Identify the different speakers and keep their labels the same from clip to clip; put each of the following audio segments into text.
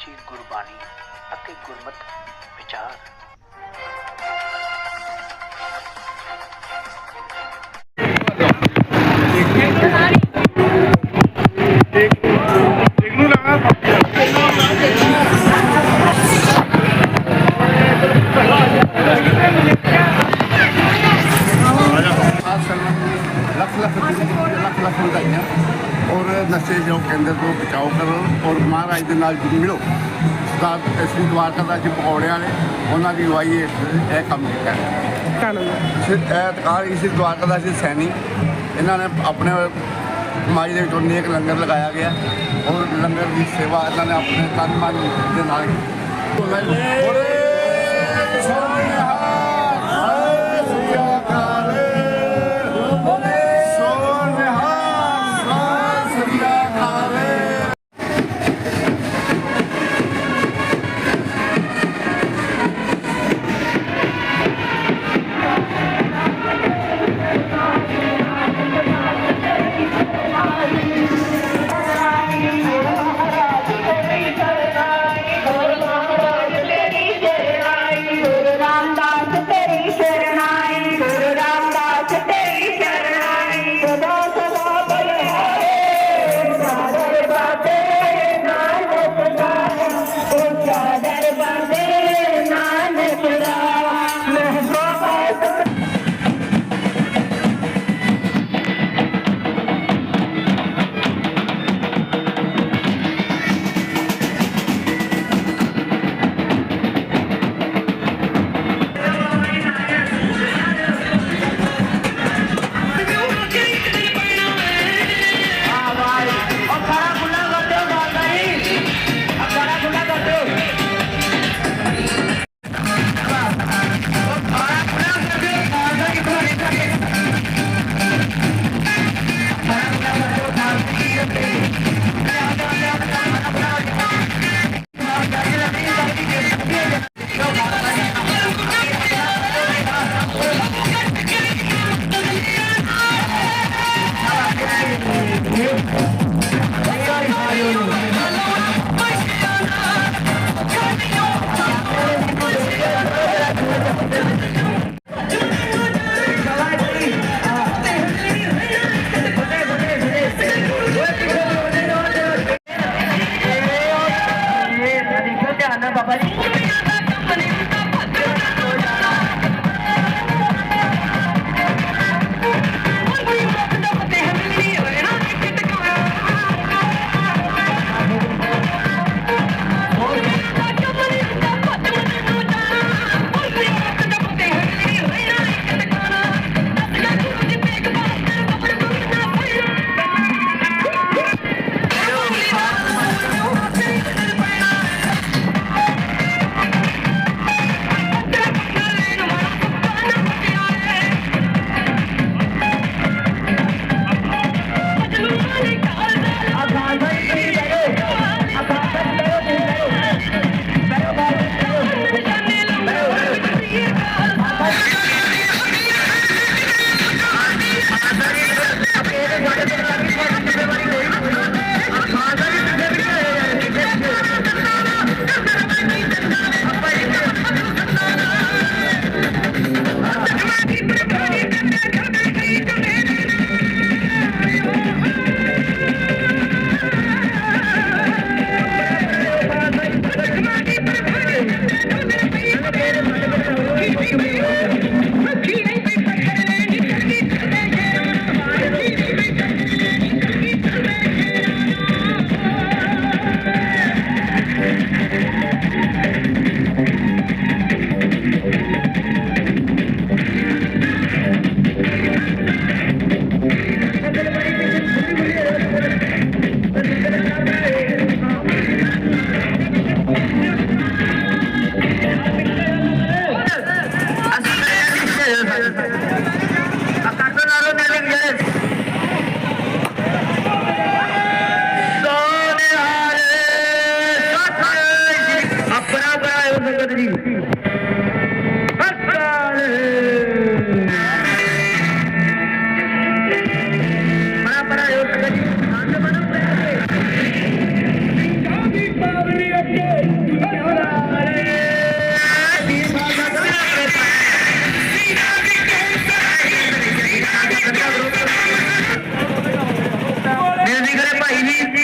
Speaker 1: ਸੱਚੀ ਗੁਰਬਾਣੀ ਅਤੇ ਗੁਰਮਤ ਵਿਚਾਰ
Speaker 2: ਲੱਖ ਲੱਖ ਲੱਖ ਲੱਖ ਵਧਾਈਆਂ ਔਰ ਨਸ਼ੇ ਜੋ ਕੇਂਦਰ ਤੋਂ ਬਚਾਓ ਕਰੋ ਔਰ ਮਹਾਰਾਜ ਦੇ ਨਾਲ ਜੁੜ ਮਿਲੋ। ਦਾ ਅਸੀਂ ਦਵਾਰਕਾ ਦਾ ਜੀ ਪਕੌੜਿਆਂ ਨੇ ਉਹਨਾਂ ਦੀ ਅਗਵਾਈ ਹੇਠ ਇਹ ਕੰਮ ਕੀਤਾ। ਹੈ ਐਤਕਾਰ ਇਸ ਦਵਾਰਕਾ ਦਾ ਸੀ ਸੈਣੀ। ਇਹਨਾਂ ਨੇ ਆਪਣੇ ਸਮਾਜ ਦੇ ਵਿੱਚੋਂ ਨੇਕ ਲੰਗਰ ਲਗਾਇਆ ਗਿਆ। ਔਰ ਲੰਗਰ ਦੀ ਸੇਵਾ ਇਹਨਾਂ ਨੇ ਆਪਣੇ ਤਨ ਮਨ ਦੇ ਨਾਲ ਕੀਤੀ।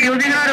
Speaker 3: periodi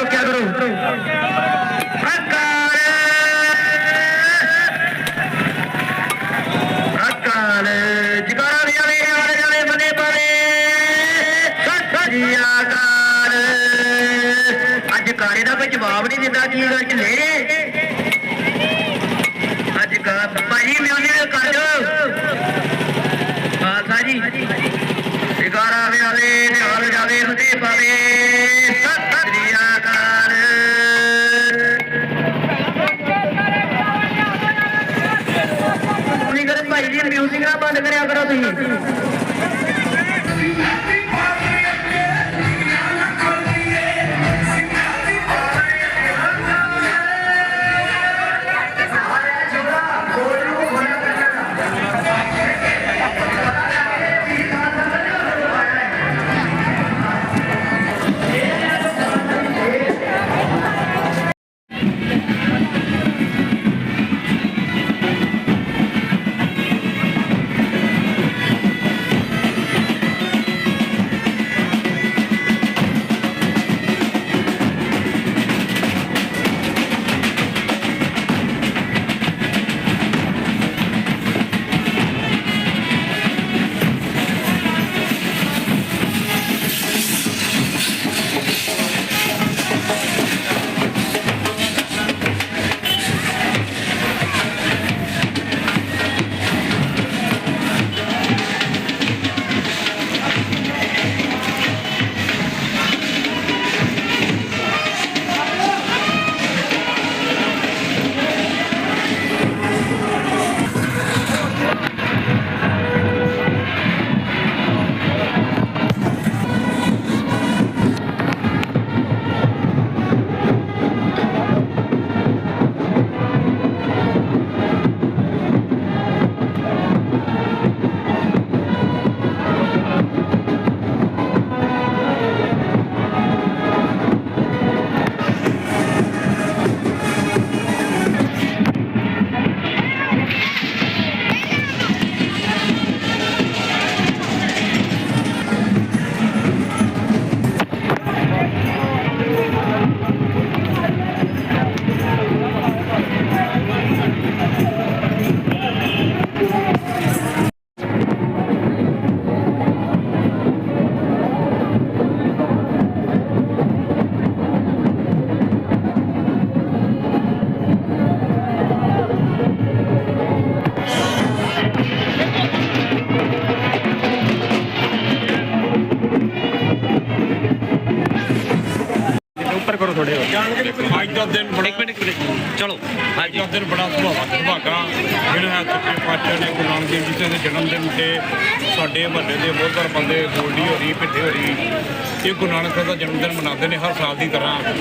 Speaker 3: ਮਿਊਜ਼ਿਕ ਨਾ ਬੰਦ ਕਰਿਆ ਕਰੋ ਤੁਸੀਂ।
Speaker 4: ਉੱਪਰ ਕਰੋ ਥੋੜੇ
Speaker 5: ਅੱਜ ਦਾ ਦਿਨ ਬੜਾ
Speaker 4: ਇੱਕ ਮਿੰਟ ਇੱਕ ਮਿੰਟ ਚਲੋ।
Speaker 5: ਅੱਜ
Speaker 4: ਹਾਂਜੀ
Speaker 5: ਦਾ ਦਿਨ ਬੜਾ ਸੁਭਾਵਾ ਸੁਭਾਗਾ। ਜਿਹੜਾ ਹੈ ਸੱਚੇ ਪਾਤਸ਼ਾਹ ਨੇ ਗੁਰੂ ਨਾਨਕ ਦੇਵ ਜੀ ਦੇ ਜਨਮ ਦਿਨ ਤੇ ਸਾਡੇ ਮਹੱਲੇ ਦੇ ਬਹੁਤ ਸਾਰੇ ਬੰਦੇ ਗੋਲਡੀ ਹੋ ਰਹੀ ਪਿੱਠੇ ਹੋ ਰਹੀ ਇਹ ਗੁਰੂ ਨਾਨਕ ਦਾ ਜਨਮ ਦਿਨ ਮਨਾਉਂਦੇ ਨੇ ਹਰ ਸਾਲ ਦੀ ਤਰ੍ਹਾਂ।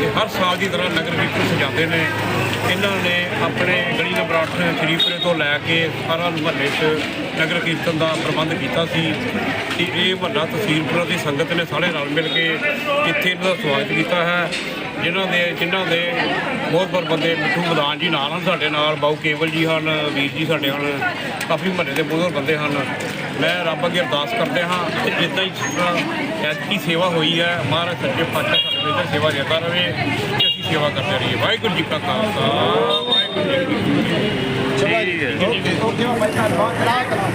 Speaker 5: ਤੇ ਹਰ ਸਾਲ ਦੀ ਤਰ੍ਹਾਂ ਨਗਰ ਕੀਰਤਨ ਸਜਾਉਂਦੇ ਨੇ। ਇਹਨਾਂ ਨੇ ਆਪਣੇ ਗਲੀ ਨੰਬਰ 8 ਸ਼ਰੀਫਪੁਰੇ ਤੋਂ ਲੈ ਕੇ ਸਾਰਾ ਮਹੱਲੇ 'ਚ ਨਗਰ ਕੀਰਤਨ ਦਾ ਪ੍ਰਬੰਧ ਕੀਤਾ ਸੀ ਕਿ ਇਹ ਮਹੱਲਾ ਤਹਿਸੀਲਪੁਰਾ ਦੀ ਸੰਗਤ ਨੇ ਸਾਰੇ ਰਲ ਮਿਲ ਕੇ ਇੱਥੇ ਇਹਨਾਂ ਦਾ ਸਵਾਗਤ ਕੀਤਾ ਹੈ। ਜਿਨ੍ਹਾਂ ਦੇ ਜਿਨ੍ਹਾਂ ਦੇ ਬਹੁਤ ਬਹੁਤ ਬੰਦੇ ਮਿੱਠੂ ਮਦਾਨ ਜੀ ਨਾਲ ਹਨ, ਸਾਡੇ ਨਾਲ ਬਾਊ ਕੇਵਲ ਜੀ ਹਨ, ਵੀਰ ਜੀ ਸਾਡੇ ਹਨ ਕਾਫੀ ਮਹੱਲੇ ਦੇ ਬਹੁਤ ਬੰਦੇ ਹਨ। ਮੈਂ ਰੱਬ ਅੱਗੇ ਅਰਦਾਸ ਕਰਦੇ ਹਾਂ ਤੇ ਜਿੱਦਾਂ ਹੀ ਐਤਕੀ ਸੇਵਾ ਹੋਈ ਹੈ, ਮਹਾਰਾਜ ਸੱਚੇ ਪਾਤਸ਼ਾਹ ਸਾਡੇ ਵਿੱਚ ਸੇਵਾ ਦਿੰਦਾ ਰਹੇ ਤੇ ਅਸੀਂ ਸੇਵਾ ਕਰਦੇ ਰਹੀਏ। ਵਾਹਿਗੁਰੂ ਜੀ ਕਾ ਖਾਲਸਾ, ਵਾਹਿਗੁਰੂ ਜੀ ਕੀ ਫਤਿਹ।
Speaker 6: ਸ਼ਾਬਾਸ਼ ਜੀ ਓਕੇ ਓਕੇ ਬਾਈ ਧੰਨਵਾਦ ਕਲਾ ਕਲਾ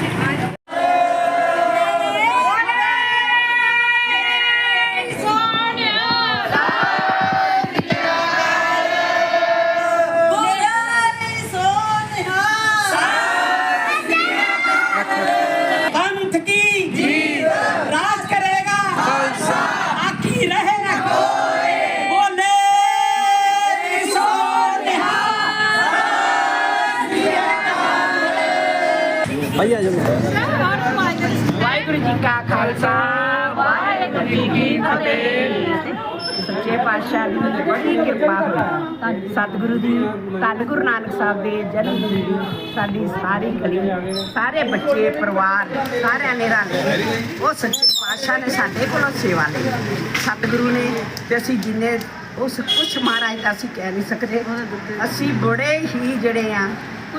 Speaker 6: Thank you.
Speaker 7: ਵਾਹਿਗੁਰੂ ਜੀ ਕਾ ਖਾਲਸਾ, ਵਾਹਿਗੁਰੂ ਜੀ ਕੀ ਫਤਿਹ। ਸੱਚੇ ਪਾਤਸ਼ਾਹ ਦੀ ਬੜੀ ਕਿਰਪਾ ਹੋਈ। ਸਤਿਗੁਰੂ ਦੀ, ਧੰਨ ਗੁਰੂ ਨਾਨਕ ਸਾਹਿਬ ਦੇ ਜਨਮ ਦੀ ਸਾਡੀ ਸਾਰੀ ਗਲੀ ਸਾਰੇ ਬੱਚੇ, ਪਰਿਵਾਰ, ਸਾਰਿਆਂ ਨੇ ਰਲ ਕੇ ਉਹ ਸੱਚੇ ਪਾਤਸ਼ਾਹ ਨੇ ਸਾਡੇ ਕੋਲੋਂ ਸੇਵਾ ਲਈ। ਸਤਿਗੁਰੂ ਨੇ ਤੇ ਅਸੀਂ ਜਿੰਨੇ ਉਸ ਕੁਛ ਮਹਾਰਾਜ ਦਾ ਅਸੀਂ ਕਹਿ ਨਹੀਂ ਸਕਦੇ। ਅਸੀਂ ਬੜੇ ਹੀ ਜਿਹੜੇ ਆ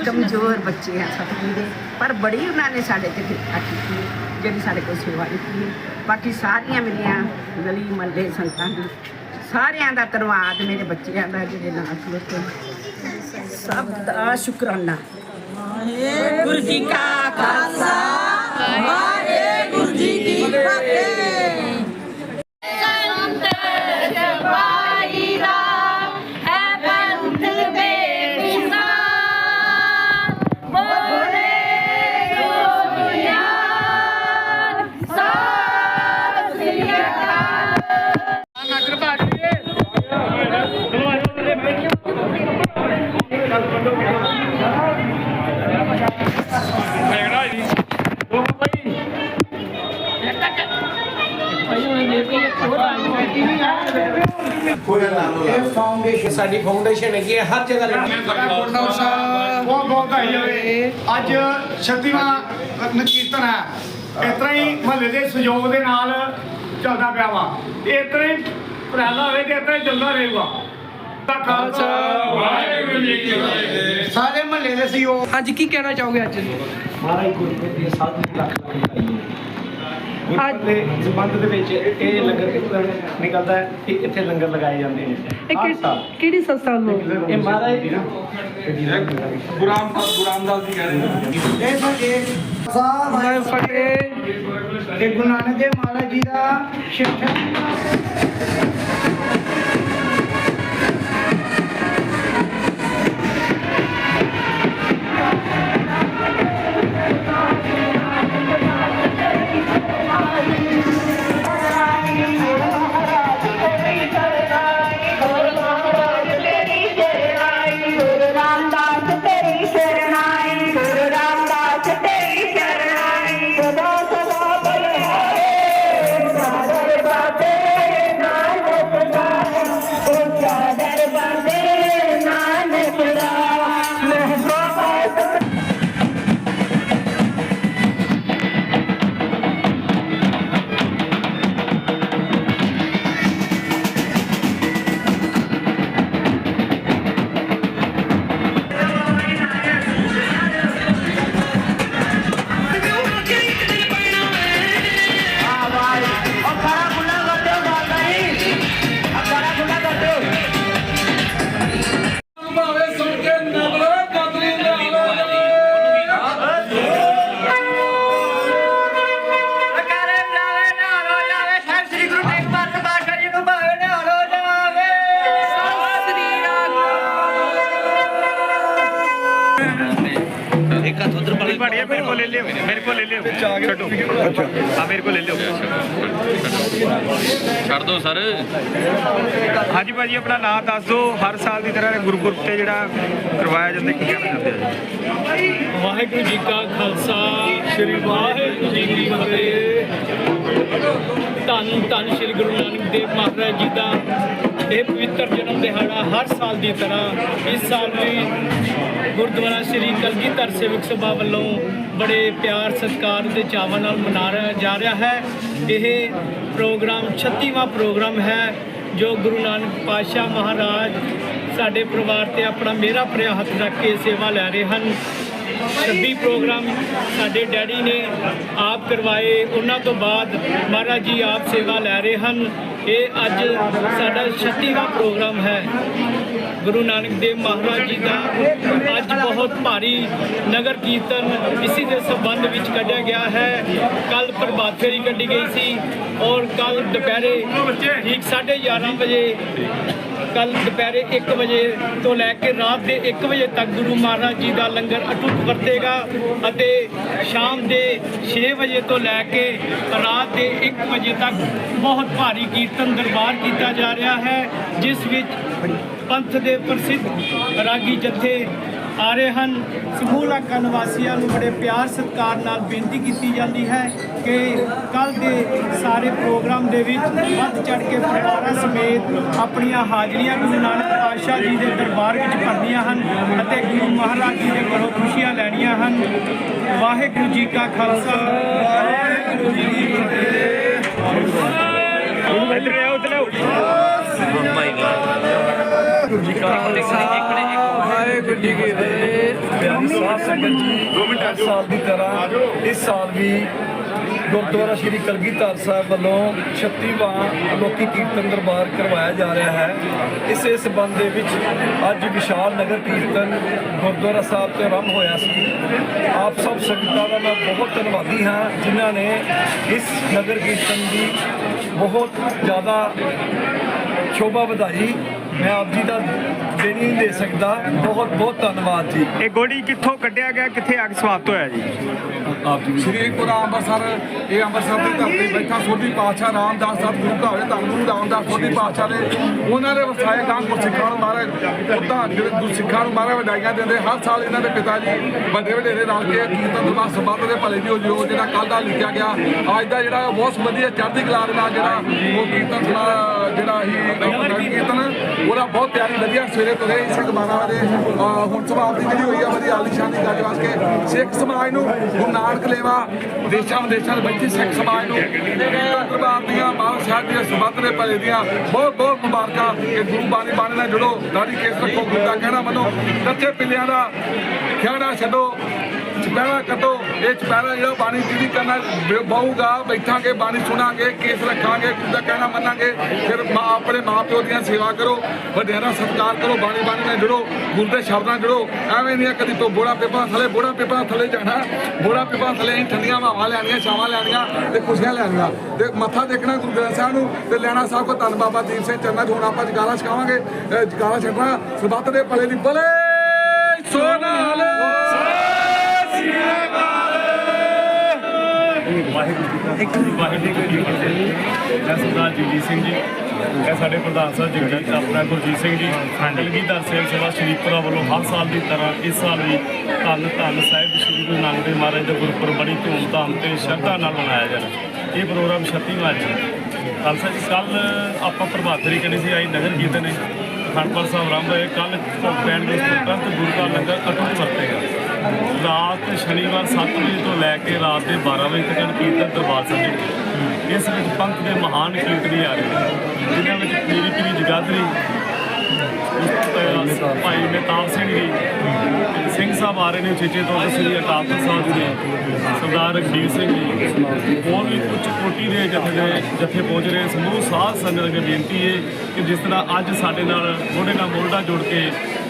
Speaker 7: ਕਮਜ਼ੋਰ ਬੱਚੇ ਆ ਸਤਿਗੁਰੂ ਦੇ। ਪਰ ਬੜੀ ਉਹਨਾਂ ਨੇ ਸਾਡੇ ਤੇ ਕਿਰਪਾ ਕੀਤੀ ਜਿਹੜੀ ਸਾਡੇ ਕੋਲ ਸੇਵਾ ਕੀਤੀ ਹੈ ਬਾਕੀ ਸਾਰੀਆਂ ਮੇਰੀਆਂ ਗਲੀ ਮਹੱਲੇ ਸੰਗਤਾਂ ਦੀ ਸਾਰਿਆਂ ਦਾ ਧੰਨਵਾਦ ਮੇਰੇ ਬੱਚਿਆਂ ਦਾ ਜਿਹੜੇ ਨਾਲ ਖਲੋਤੇ ਸਭ ਦਾ ਸ਼ੁਕਰਾਨਾ। ਗੁਰੂ ਜੀ ਕਾ ਖਾਲਸਾ ਵਾਹਿਗੁਰੂ ਜੀ ਕੀ ਫਤਿਹ।
Speaker 8: ਸਾਡੀ ਫਾਊਂਡੇਸ਼ਨ ਹੈਗੀ ਹੈ ਹਰ ਜਗ੍ਹਾ ਲੱਗੀ
Speaker 9: ਬਹੁਤ ਬਹੁਤ ਜਾਵੇ ਅੱਜ 36ਵਾਂ ਨਕੀਰਤਨ ਹੈ। ਇਸ ਤਰ੍ਹਾਂ ਹੀ ਮਹੱਲੇ ਦੇ ਸਹਿਯੋਗ ਦੇ ਨਾਲ ਚੱਲਦਾ ਪਿਆ ਵਾ। ਤਰ੍ਹਾਂ ਹੀ ਪ੍ਰੈਲਾ ਹੋਵੇ ਤੇ ਇਸ ਤਰ੍ਹਾਂ ਹੀ ਚੱਲਦਾ ਰਹੇਗਾ। ਤਾਂ ਖਾਲਸਾ। ਵਾਹਿਗੁਰੂ ਜੀ ਕੀ ਫਤਿਹ।
Speaker 8: ਸਾਰੇ ਮਹੱਲੇ ਦੇ ਸਹਿਯੋਗ।
Speaker 10: ਹਾਂਜੀ ਕੀ ਕਹਿਣਾ ਚਾਹੋਗੇ ਅੱਜ?
Speaker 11: ਮਹਾਰਾਜ ਗੁਰਪ੍ਰੀਤ ਦੀ ਸਾਧ ਲੱਖ ਲੱਖ ਗੁਰਪ੍ਰੀਤ ਦੇ ਸੰਬੰਧ ਦੇ ਵਿੱਚ ਇਹ ਲੰਗਰ ਕੀਰਤਨ ਨਿਕਲਦਾ ਹੈ ਕਿ ਇੱਥੇ ਲੰਗਰ ਲਗਾਏ ਜਾਂਦੇ ਨੇ।
Speaker 10: ਇਹ
Speaker 11: ਹਰ
Speaker 10: ਕਿ-
Speaker 11: ਸਾਲ।
Speaker 10: ਕਿਹੜੀ ਸੰਸਥਾ ਵੱਲੋਂ
Speaker 11: ਇਹ ਮਹਾਰਾਜ
Speaker 4: ਗੁਰਾਮ ਗੁਰਾਮ ਦਾਸ ਜੀ ਕਹਿ ਰਹੇ ਨੇ।
Speaker 8: ਇਹ ਸਾਡੇ ਸਾਹਿਬ
Speaker 10: ਮੈਂ ਫਤਿਹ
Speaker 8: ਤੇ ਗੁਰੂ ਨਾਨਕ ਦੇਵ ਮਹਾਰਾਜ ਜੀ ਦਾ ਸਿੱਖਿਆ
Speaker 4: ਭਾੜੀਆ ਮੇਰੇ ਕੋਲ ਲੈ ਲਿਓ ਮੇਰੇ ਕੋਲ ਲੈ ਲਿਓ। ਛੱਡੋ। ਅੱਛਾ। ਆ ਮੇਰੇ ਕੋਲ ਲੈ ਲਿਓ।
Speaker 12: ਛੱਡ ਦੋ ਸਰ।
Speaker 4: ਹਾਂਜੀ ਭਾਜੀ ਆਪਣਾ ਨਾਮ ਦੱਸ ਦਿਓ। ਹਰ ਸਾਲ ਦੀ ਤਰ੍ਹਾਂ ਗੁਰਪੁਰਬ ਤੇ ਜਿਹੜਾ ਕਰਵਾਇਆ ਜਾਂਦਾ ਕੀ ਕਹਿਣਾ ਚਾਹੁੰਦੇ ਆ ਜੀ
Speaker 9: ਵਾਹਿਗੁਰੂ ਜੀ ਕਾ ਖਾਲਸਾ ਸ੍ਰੀ ਵਾਹਿਗੁਰੂ ਜੀ ਕੀ ਫਤਿਹ। ਧੰਨ ਧੰਨ ਸ੍ਰੀ ਗੁਰੂ ਨਾਨਕ ਦੇਵ ਮਹਾਰਾਜ ਜੀ ਦਾ ਇਹ ਪਵਿੱਤਰ ਜਨਮ ਦਿਹਾੜਾ ਹਰ ਸਾਲ ਦੀ ਤਰ੍ਹਾਂ ਇਸ ਸਾਲ ਵੀ ਗੁਰਦੁਆਰਾ ਸ੍ਰੀ ਕਲਗੀਧਰ ਸੇਵਕ ਸਭਾ ਵੱਲੋਂ ਬੜੇ ਪਿਆਰ ਸਤਿਕਾਰ ਤੇ ਚਾਵਾਂ ਨਾਲ ਮਨਾਇਆ ਜਾ ਰਿਹਾ ਹੈ। ਇਹ ਪ੍ਰੋਗਰਾਮ 36ਵਾਂ ਪ੍ਰੋਗਰਾਮ ਹੈ, ਜੋ ਗੁਰੂ ਨਾਨਕ ਪਾਤਸ਼ਾਹ ਮਹਾਰਾਜ ਸਾਡੇ ਪਰਿਵਾਰ ਤੇ ਆਪਣਾ ਮੇਰਾ ਭਰਿਆ ਹੱਥ ਰੱਖ ਕੇ ਸੇਵਾ ਲੈ ਰਹੇ ਹਨ। 26 ਪ੍ਰੋਗਰਾਮ ਸਾਡੇ ਡੈਡੀ ਨੇ ਆਪ ਕਰਵਾਏ। ਉਹਨਾਂ ਤੋਂ ਬਾਅਦ ਮਹਾਰਾਜ ਜੀ ਆਪ ਸੇਵਾ ਲੈ ਰਹੇ ਹਨ। ਇਹ ਅੱਜ ਸਾਡਾ 36ਵਾਂ ਪ੍ਰੋਗਰਾਮ ਹੈ। ਗੁਰੂ ਨਾਨਕ ਦੇਵ ਮਹਾਰਾਜ ਜੀ ਦਾ ਅੱਜ ਬਹੁਤ ਭਾਰੀ ਨਗਰ ਕੀਰਤਨ ਇਸੇ ਦੇ ਸੰਬੰਧ ਵਿੱਚ ਕੱਢਿਆ ਗਿਆ ਹੈ। ਕੱਲ ਪ੍ਰਭਾਤ ਫੇਰੀ ਕੱਢੀ ਗਈ ਸੀ ਔਰ ਕੱਲ ਦੁਪਹਿਰੇ ਠੀਕ 11:30 ਵਜੇ, ਕੱਲ ਦੁਪਹਿਰੇ 1 ਵਜੇ ਤੋਂ ਲੈ ਕੇ ਰਾਤ ਦੇ 1 ਵਜੇ ਤੱਕ ਗੁਰੂ ਮਹਾਰਾਜ ਜੀ ਦਾ ਲੰਗਰ ਅਟੁੱਟ ਵਰਤੇਗਾ ਅਤੇ ਸ਼ਾਮ ਦੇ 6 ਵਜੇ ਤੋਂ ਲੈ ਕੇ ਰਾਤ ਦੇ 1 ਵਜੇ ਤੱਕ ਬਹੁਤ ਭਾਰੀ ਕੀਰਤਨ ਦਰਬਾਰ ਕੀਤਾ ਜਾ ਰਿਹਾ ਹੈ, ਜਿਸ ਵਿੱਚ ਪੰਥ ਦੇ ਪ੍ਰਸਿੱਧ ਰਾਗੀ ਜਥੇ ਆ ਰਹੇ ਹਨ। ਸਮੂਹ ਇਲਾਕਾ ਨਿਵਾਸੀਆਂ ਨੂੰ ਬੜੇ ਪਿਆਰ ਸਤਿਕਾਰ ਨਾਲ ਬੇਨਤੀ ਕੀਤੀ ਜਾਂਦੀ ਹੈ ਕਿ ਕੱਲ ਦੇ ਸਾਰੇ ਪ੍ਰੋਗਰਾਮ ਦੇ ਵਿੱਚ ਵੱਧ ਚੜ ਕੇ ਪਰਿਵਾਰਾਂ ਸਮੇਤ ਆਪਣੀਆਂ ਹਾਜ਼ਰੀਆਂ ਗੁਰੂ ਨਾਨਕ ਪਾਤਸ਼ਾਹ ਜੀ ਦੇ ਦਰਬਾਰ ਵਿੱਚ ਭਰਨੀਆਂ ਹਨ ਅਤੇ ਗੁਰੂ ਮਹਾਰਾਜ ਜੀ ਦੇ ਘਰੋਂ ਖੁਸ਼ੀਆਂ ਲੈਣੀਆਂ ਹਨ। ਵਾਹਿਗੁਰੂ ਜੀ ਕਾ ਖਾਲਸਾ। ਵਾਹਿਗੁਰੂ ਜੀ ਕੀ ਫਤਿਹ।
Speaker 4: ਇੱਧਰ ਲਿਆਓ ਇੱਧਰ ਲਿਆਓ
Speaker 11: ਵਾਹਿਗੁਰੂ ਜੀ ਕੀ ਫਤਿਹ। ਸਾਧ ਸੰਗਤ ਜੀ। ਹਰ ਸਾਲ ਦੀ ਤਰ੍ਹਾਂ ਇਸ ਸਾਲ ਵੀ ਗੁਰਦੁਆਰਾ ਸ਼੍ਰੀ ਕਲਗੀਧਰ ਸਾਹਿਬ ਵੱਲੋਂ 36ਵਾਂ ਅਲੋਕੀ ਕੀਰਤਨ ਦਰਬਾਰ ਕਰਵਾਇਆ ਜਾ ਰਿਹਾ ਹੈ। ਇਸੇ ਸਬੰਧ ਦੇ ਵਿੱਚ ਅੱਜ ਵਿਸ਼ਾਲ ਨਗਰ ਕੀਰਤਨ ਗੁਰਦੁਆਰਾ ਸਾਹਿਬ ਤੋਂ ਆਰੰਭ ਹੋਇਆ ਸੀ। ਆਪ ਸਭ ਸੰਗਤਾਂ ਦਾ ਮੈਂ ਬਹੁਤ ਧੰਨਵਾਦੀ ਹਾਂ ਜਿਨ੍ਹਾਂ ਨੇ ਇਸ ਨਗਰ ਕੀਰਤਨ ਦੀ ਬਹੁਤ ਜ਼ਿਆਦਾ ਸ਼ੋਭਾ ਵਧਾਈ। ਮੈਂ ਆਪ ਜੀ ਦਾ ਦੇਣੀ ਨਹੀਂ ਦੇ ਸਕਦਾ। ਬਹੁਤ ਬਹੁਤ ਧੰਨਵਾਦ ਜੀ।
Speaker 4: ਇਹ ਗੋੜੀ ਕਿੱਥੋਂ ਕੱਢਿਆ ਗਿਆ? ਕਿੱਥੇ ਅੱਗ ਸਮਾਪਤ ਹੋਇਆ ਜੀ?
Speaker 11: ਆਪ ਜੀ
Speaker 13: ਸ੍ਰੀ ਗੁਰੂ ਅੰਮ੍ਰਿਤਸਰ ਇਹ ਅੰਮ੍ਰਿਤਸਰ ਦੀ ਧਰਤੀ ਬੈਠਾ ਸੋਢੀ ਪਾਤਸ਼ਾਹ ਰਾਮਦਾਸ ਸਤਿਗੁਰੂ ਘਾਵੇ ਧੰਨ ਗੁਰੂ ਰਾਮਦਾਸ ਸੋਢੀ ਪਾਤਸ਼ਾਹ ਨੇ ਉਹਨਾਂ ਦੇ ਵਸਾਏ ਗਾਂ ਗੁਰਸਿੱਖਾਂ ਨੂੰ ਮਾਰੇ। ਉਦਾਂ ਜਿਹੜੇ ਗੁਰਸਿੱਖਾਂ ਨੂੰ ਮਾਰੇ ਵਧਾਈਆਂ ਦਿੰਦੇ। ਹਰ ਸਾਲ ਇਹਨਾਂ ਦੇ ਪਿਤਾ ਜੀ ਵੱਡੇ ਵਡੇਰੇ ਰਲ ਕੇ ਕੀਰਤਨ ਦਰਬਾਰ ਸੰਬੰਧ ਦੇ ਭਲੇ ਦੀ ਜੋ ਜਿਹੜਾ ਕੱਲ ਦਾ ਲਿਖਿਆ ਗਿਆ ਅੱਜ ਦਾ ਜਿਹੜਾ ਬਹੁਤ ਵਧੀਆ ਚੜ੍ਹਦੀ ਕਲਾ ਦੇ ਨਾਲ ਜਿਹੜਾ ਉਹ ਕੀਰਤਨ ਸੁਣਾ ਜਿਹੜਾ ਹੀ ਕੀਰਤਨ, ਉਹਦਾ ਬਹੁਤ ਤਿਆਰੀ ਵਧੀਆ ਸਵੇਰੇ ਤੋਂ ਤੁਰੇ ਸਿੰਘ ਬਾਰਾਂ ਵਜੇ ਹੁਣ ਸਮਾਪਤੀ ਜਿਹੜੀ ਹੋਈ ਆ, ਵਧੀਆ ਆਲੀਸ਼ਾਨ ਦੀ ਗੱਜ ਵਾਸਤੇ ਸਿੱਖ ਸਮਾਜ ਨੂੰ, ਗੁਰੂ ਨਾਨਕ ਲੇਵਾ, ਦੇਸ਼ਾਂ ਵਿਦੇਸ਼ਾਂ ਦੇ ਬੈਠੇ ਸਿੱਖ ਸਮਾਜ ਨੂੰ ਦਰਬਾਰ ਦੀਆਂ, ਬਾਬਾ ਸਾਹਿਬ ਦੀਆਂ ਸੁਬਤ ਦੇ ਭਲੇ ਦੀਆਂ, ਬਹੁਤ ਬਹੁਤ ਮੁਬਾਰਕਾਂ ਕਿ ਗੁਰੂ ਬਾਣੀ ਬਾਣੀ ਨਾਲ ਜੁੜੋ ਦਾੜੀ ਕੇਸ ਰੱਖੋ, ਗੁਰੂ ਦਾ ਕਹਿਣਾ ਮੰਨੋ ਕੱਚੇ ਪਿੱਲਿਆਂ ਦਾ ਖਿਆੜਾ ਛੱਡੋ। ਚਪੈਰਾ ਕੱਟੋ ਇਹ ਚਪੈਰਾ ਜਿਹੜਾ ਬਾਣੀ ਜਿਹੜੀ ਕਰਨਾ ਬਹੂਗਾ, ਬੈਠਾਂਗੇ, ਬਾਣੀ ਸੁਣਾਂਗੇ, ਕੇਸ ਰੱਖਾਂਗੇ, ਗੁਰੂ ਕਹਿਣਾ ਮੰਨਾਂਗੇ, ਫਿਰ ਮਾਂ, ਆਪਣੇ ਮਾਂ ਪਿਓ ਦੀਆਂ ਸੇਵਾ ਕਰੋ ਵੱਡਿਆਂ ਸਤਿਕਾਰ ਕਰੋ ਬਾਣੀ ਬਾਣੀ ਨਾਲ ਜੁੜੋ, ਗੁਰੂ ਦੇ ਸ਼ਬਦਾਂ ਜੁੜੋ। ਐਵੇਂ ਨਹੀਂ ਕਦੀ ਤੋਂ ਬੋੜਾ ਪੇਪਰਾਂ ਥੱਲੇ, ਬੋੜਾ ਪੇਪਰਾਂ ਥੱਲੇ ਜਾਣਾ। ਬੋੜਾ ਪੇਪਰਾਂ ਥੱਲੇ ਅਸੀਂ ਠੰਡੀਆਂ ਹਵਾਵਾਂ ਲੈਣੀਆਂ ਛਾਵਾਂ ਲੈਣੀਆਂ ਤੇ ਖੁਸ਼ੀਆਂ ਲੈਣੀਆਂ ਤੇ ਮੱਥਾ ਟੇਕਣਾ ਗੁਰੂ ਗ੍ਰੰਥ ਸਾਹਿਬ ਨੂੰ ਤੇ ਲੈਣਾ ਸਾਹਿਬ ਕੋ ਧੰਨ ਬਾਬਾ ਦੀਪ ਸਿੰਘ ਚਰਨਾਂ 'ਚ। ਹੁਣ ਆਪਾਂ ਜਗਾਰਾ ਛਕਾਵਾਂਗੇ, ਅਹ ਜਗਾਰਾ ਛਕਣਾ ਸਰਬੱਤ ਦੇ ਭਲੇ ਦੀ ਭਲੇ ਸੋਨਾਲ।
Speaker 14: ਵਾਹਿਗੁਰੂ ਜੀ ਕਾ ਸਰਦਾਰ ਜਗਜੀਤ ਸਿੰਘ ਜੀ ਇਹ ਸਾਡੇ ਪ੍ਰਧਾਨ ਸਾਹਿਬ ਜਗਜੀਤ ਆਪਣਾ ਗੁਰਜੀਤ ਸਿੰਘ ਜੀ ਕਲਗੀਧਰ ਸੇਵ ਸਭਾ ਸ਼ਰੀਫਪੁਰਾ ਵੱਲੋਂ ਹਰ ਸਾਲ ਦੀ ਤਰ੍ਹਾਂ ਇਸ ਸਾਲ ਵੀ ਧੰਨ ਧੰਨ ਸਾਹਿਬ ਸ੍ਰੀ ਗੁਰੂ ਨਾਨਕ ਦੇਵ ਮਹਾਰਾਜ ਦਾ ਗੁਰਪੁਰਬ ਬੜੀ ਧੂਮਧਾਮ ਤੇ ਸ਼ਰਧਾ ਨਾਲ ਮਨਾਇਆ ਜਾਣਾ ਇਹ ਪ੍ਰੋਗਰਾਮ 36ਵਾਂ ਜੀ ਖਾਲਸਾ ਜੀ ਕੱਲ ਆਪਾਂ ਪ੍ਰਭਾਤ ਫੇਰੀ ਕਰਨੀ ਸੀ ਆਈ ਨਗਰ ਕੀਰਤਨ ਨੇ ਖੰਡਪੁਰ ਸਾਹਿਬ ਆਰੰਭ ਹੋਏ ਕੱਲ ਪੈਣ ਦੇ ਤੁਰੰਤ ਗੁਰੂ ਦਾ ਲੰਗਰ ਅਟੁੱਟ ਵਰਤੇਗਾ ਰਾਤ ਸ਼ਨੀਵਾਰ 7 ਵਜੇ ਤੋਂ ਲੈ ਕੇ ਰਾਤ ਦੇ 12 ਵਜੇ ਤੱਕ ਕੀਰਤਨ ਦਰਬਾਰ ਸਾਹਿਬ ਇਸ ਵਿੱਚ ਪੰਥ ਦੇ ਮਹਾਨ ਕੀਰਤਨੀ ਆ ਰਹੇ ਨੇ, ਜਿਨ੍ਹਾਂ ਵਿੱਚ ਪੀਰੀ ਪੀਰੀ ਜਗਾਦਰੀ ਭਾਈ ਮਹਿਤਾਬ ਸਿੰਘ ਜੀ, ਸਿੰਘ ਸਾਹਿਬ ਆ ਰਹੇ ਨੇ ਚੇਚੇ ਤੋਂ ਸ੍ਰੀ ਅਕਾਲ ਤਖਤ ਸਾਹਿਬ ਜੀ ਸਰਦਾਰ ਰਗਵੀਰ ਸਿੰਘ ਜੀ। ਹੋਰ ਵੀ ਉੱਚ ਕੋਟੀ ਦੇ ਜਥੇ ਦੇ ਜਥੇ ਪਹੁੰਚ ਰਹੇ ਸਮੂਹ ਸਾਧ ਸੰਗਤ ਅੱਗੇ ਬੇਨਤੀ ਹੈ ਕਿ ਜਿਸ ਤਰ੍ਹਾਂ ਅੱਜ ਸਾਡੇ ਨਾਲ ਮੋਢੇ ਨਾਲ ਮੋਢਾ ਜੋੜ ਕੇ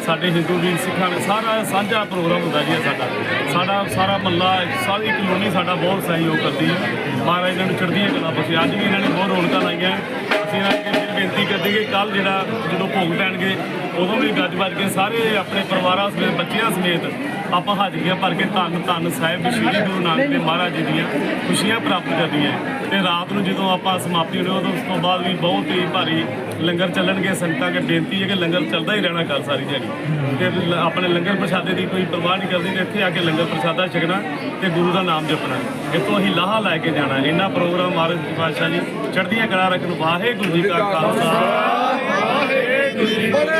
Speaker 14: ਸਾਡੇ ਹਿੰਦੂ ਵੀਰ ਸਿੱਖਾਂ ਨੇ ਸਾਰਾ ਸਾਂਝਾ ਪ੍ਰੋਗਰਾਮ ਹੁੰਦਾ ਜੀ ਸਾਡਾ। ਸਾਡਾ ਸਾਰਾ ਮੱਲਾ, ਸਾਰੀ ਕਲੋਨੀ ਸਾਡਾ ਬਹੁਤ ਸਹਿਯੋਗ ਕਰਦੀ ਹੈ। ਮਹਾਰਾਜ ਇਹਨਾਂ ਨੂੰ ਚੜ੍ਹਦੀਆਂ ਕਲਾ ਬਖਸ਼ੇ। ਅੱਜ ਵੀ ਇਹਨਾਂ ਨੇ ਬਹੁਤ ਰੌਣਕਾਂ ਲਾਈਆਂ। ਅਸੀਂ ਇਹਨਾਂ ਅੱਗੇ ਫਿਰ ਬੇਨਤੀ ਕਰਦੇ ਕਿ ਕੱਲ ਜਿਹੜਾ ਜਦੋਂ ਭੋਗ ਪੈਣਗੇ, ਉਦੋਂ ਵੀ ਗੱਜ ਵੱਜ ਕੇ ਸਾਰੇ ਆਪਣੇ ਪਰਿਵਾਰਾਂ ਸਮੇਤ, ਬੱਚਿਆਂ ਸਮੇਤ ਆਪਾਂ ਹਾਜ਼ਰੀਆਂ ਭਰ ਕੇ ਧੰਨ ਧੰਨ ਸਾਹਿਬ ਸ੍ਰੀ ਗੁਰੂ ਨਾਨਕ ਦੇਵ ਮਹਾਰਾਜ ਜੀ ਦੀਆਂ ਖੁਸ਼ੀਆਂ ਪ੍ਰਾਪਤ ਕਰਦੀਆਂ। ਤੇ ਰਾਤ ਨੂੰ ਜਦੋਂ ਆਪਾਂ ਸਮਾਪਤੀ ਹੋਣੀ ਉਦੋਂ ਉਸ ਤੋਂ ਬਾਅਦ ਵੀ ਬਹੁਤ ਹੀ ਭਾਰੀ ਲੰਗਰ ਚੱਲਣਗੇ, ਸੰਗਤਾਂ ਅੱਗੇ ਬੇਨਤੀ ਹੈ ਕਿ ਲੰਗਰ ਚੱਲਦਾ ਹੀ ਰਹਿਣਾ ਕੱਲ ਸਾਰੀ ਦਿਹਾੜੀ। ਤੇ ਲ- ਆਪਣੇ ਲੰਗਰ ਪ੍ਰਸ਼ਾਦੇ ਦੀ ਕੋਈ ਪਰਵਾਹ ਨਹੀਂ ਕਰਦੀ ਤੇ ਇੱਥੇ ਆ ਕੇ ਲੰਗਰ ਪ੍ਰਸ਼ਾਦਾ ਛਕਣਾ ਤੇ ਗੁਰੂ ਦਾ ਨਾਮ ਜਪਣਾ। ਇੱਥੋਂ ਅਸੀਂ ਲਾਹਾ ਲੈ ਕੇ ਜਾਣਾ। ਇਹਨਾਂ ਪ੍ਰੋਗਰਾਮ ਮਹਾਰਾਜ ਜੀ ਪਾਤਸ਼ਾਹ ਜੀ ਚੜ੍ਹਦੀਆਂ ਕਲਾ ਰੱਖਣ ਵਾਹਿਗੁਰੂ ਜੀ ਕਾ ਖਾਲਸਾ। ਵਾਹਿਗੁਰੂ ਜੀ ਕੀ ਫਤਿਹ।